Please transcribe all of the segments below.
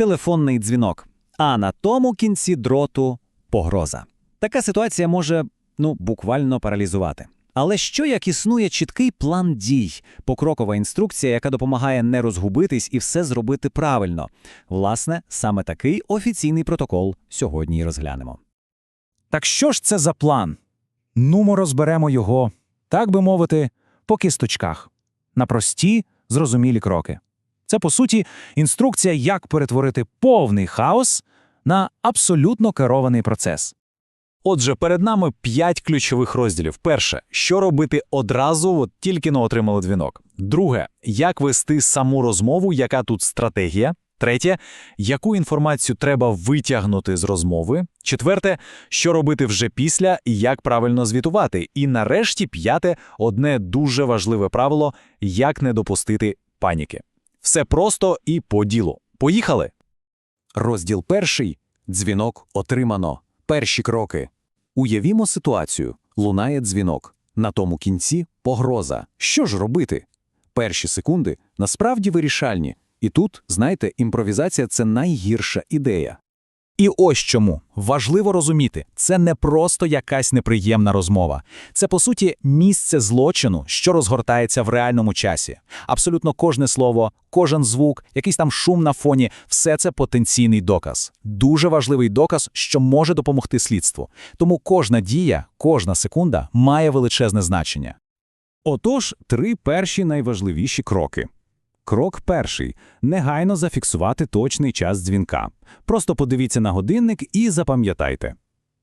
телефонний дзвінок, а на тому кінці дроту погроза. Така ситуація може ну, буквально паралізувати. Але що як існує чіткий план дій, покрокова інструкція, яка допомагає не розгубитись і все зробити правильно? Власне, саме такий офіційний протокол сьогодні і розглянемо. Так що ж це за план? Ну, ми розберемо його, так би мовити, по кісточках, на прості, зрозумілі кроки. Це, по суті, інструкція, як перетворити повний хаос на абсолютно керований процес. Отже, перед нами п'ять ключових розділів. Перше, що робити одразу, от тільки но отримали дзвінок. Друге, як вести саму розмову, яка тут стратегія. Третє, яку інформацію треба витягнути з розмови. Четверте, що робити вже після і як правильно звітувати. І нарешті, п'яте, одне дуже важливе правило як не допустити паніки. Все просто і по ділу. Поїхали! Розділ перший дзвінок отримано. Перші кроки. Уявімо ситуацію. Лунає дзвінок. На тому кінці погроза. Що ж робити? Перші секунди насправді вирішальні. І тут, знаєте, імпровізація це найгірша ідея. І ось чому важливо розуміти, це не просто якась неприємна розмова. Це, по суті, місце злочину, що розгортається в реальному часі. Абсолютно кожне слово, кожен звук, якийсь там шум на фоні все це потенційний доказ. Дуже важливий доказ, що може допомогти слідству. Тому кожна дія, кожна секунда має величезне значення. Отож, три перші найважливіші кроки. Крок перший – негайно зафіксувати точний час дзвінка. Просто подивіться на годинник і запам'ятайте.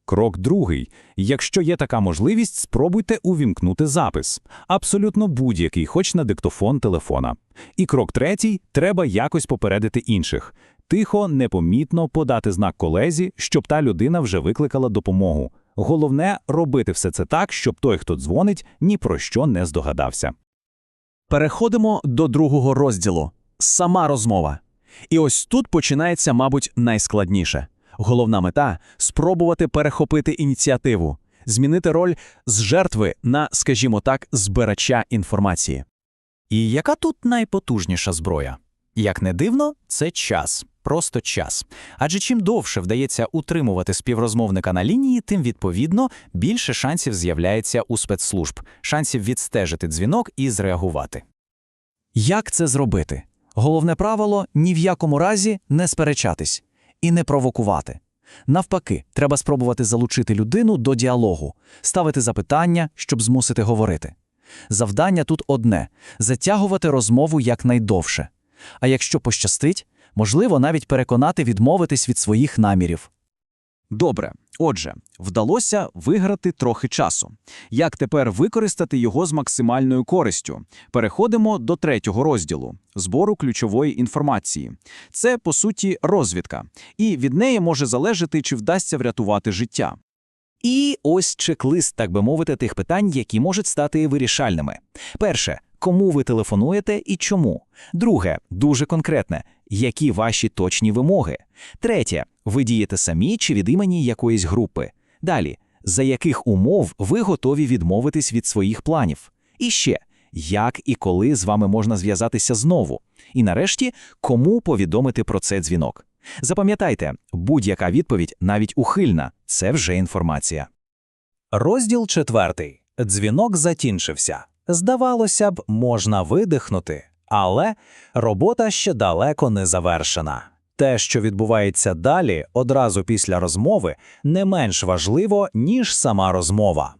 Крок другий – якщо є така можливість, спробуйте увімкнути запис. Абсолютно будь-який, хоч на диктофон телефона. І крок третій – треба якось попередити інших. Тихо, непомітно подати знак колезі, щоб та людина вже викликала допомогу. Головне – робити все це так, щоб той, хто дзвонить, ні про що не здогадався. Переходимо до другого розділу сама розмова. І ось тут починається, мабуть, найскладніше. Головна мета спробувати перехопити ініціативу, змінити роль з жертви на, скажімо так, збирача інформації. І яка тут найпотужніша зброя? Як не дивно, це час, просто час. Адже чим довше вдається утримувати співрозмовника на лінії, тим відповідно більше шансів з'являється у спецслужб, шансів відстежити дзвінок і зреагувати. Як це зробити? Головне правило ні в якому разі не сперечатись і не провокувати. Навпаки, треба спробувати залучити людину до діалогу, ставити запитання, щоб змусити говорити. Завдання тут одне затягувати розмову якнайдовше. А якщо пощастить, можливо навіть переконати відмовитись від своїх намірів. Добре, отже, вдалося виграти трохи часу. Як тепер використати його з максимальною користю? Переходимо до третього розділу збору ключової інформації. Це, по суті, розвідка, і від неї може залежати, чи вдасться врятувати життя. І ось чек-лист, так би мовити, тих питань, які можуть стати вирішальними. Перше, кому ви телефонуєте і чому. Друге, дуже конкретне, які ваші точні вимоги. Третє, ви дієте самі чи від імені якоїсь групи. Далі, за яких умов ви готові відмовитись від своїх планів. І ще, як і коли з вами можна зв'язатися знову. І нарешті, кому повідомити про це дзвінок. Запам'ятайте, будь-яка відповідь, навіть ухильна, це вже інформація. Розділ четвертий. Дзвінок закінчився. Здавалося б, можна видихнути, але робота ще далеко не завершена. Те, що відбувається далі, одразу після розмови, не менш важливо, ніж сама розмова.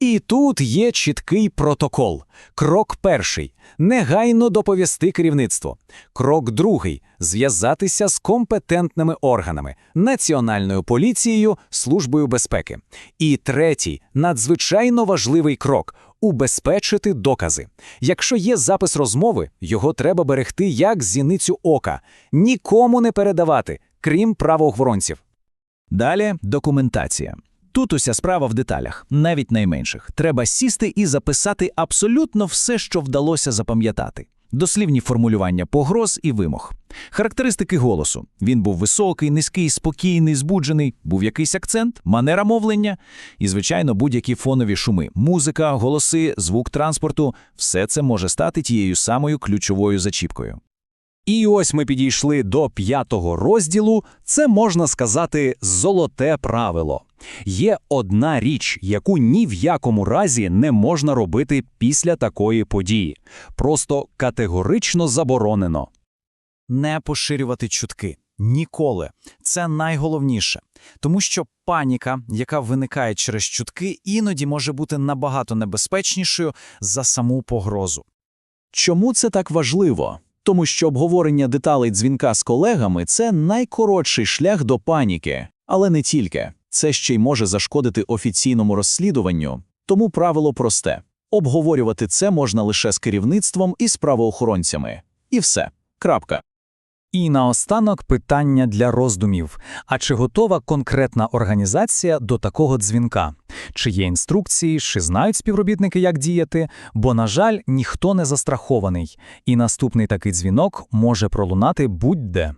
І тут є чіткий протокол. Крок перший негайно доповісти керівництво. Крок другий зв'язатися з компетентними органами, Національною поліцією, Службою безпеки. І третій надзвичайно важливий крок убезпечити докази. Якщо є запис розмови, його треба берегти як зіницю ока, нікому не передавати, крім правоохоронців. Далі документація. Тут уся справа в деталях, навіть найменших. Треба сісти і записати абсолютно все, що вдалося запам'ятати. Дослівні формулювання погроз і вимог. Характеристики голосу. Він був високий, низький, спокійний, збуджений, був якийсь акцент, манера мовлення і, звичайно, будь-які фонові шуми. Музика, голоси, звук транспорту все це може стати тією самою ключовою зачіпкою. І ось ми підійшли до п'ятого розділу. Це можна сказати золоте правило. Є одна річ, яку ні в якому разі не можна робити після такої події. Просто категорично заборонено. Не поширювати чутки. Ніколи. Це найголовніше. Тому що паніка, яка виникає через чутки, іноді може бути набагато небезпечнішою за саму погрозу. Чому це так важливо? Тому що обговорення деталей дзвінка з колегами – це найкоротший шлях до паніки. Але не тільки. Це ще й може зашкодити офіційному розслідуванню. Тому правило просте. Обговорювати це можна лише з керівництвом і з правоохоронцями. І все. Крапка. І наостанок питання для роздумів. А чи готова конкретна організація до такого дзвінка? Чи є інструкції, чи знають співробітники, як діяти? Бо, на жаль, ніхто не застрахований, і наступний такий дзвінок може пролунати будь-де.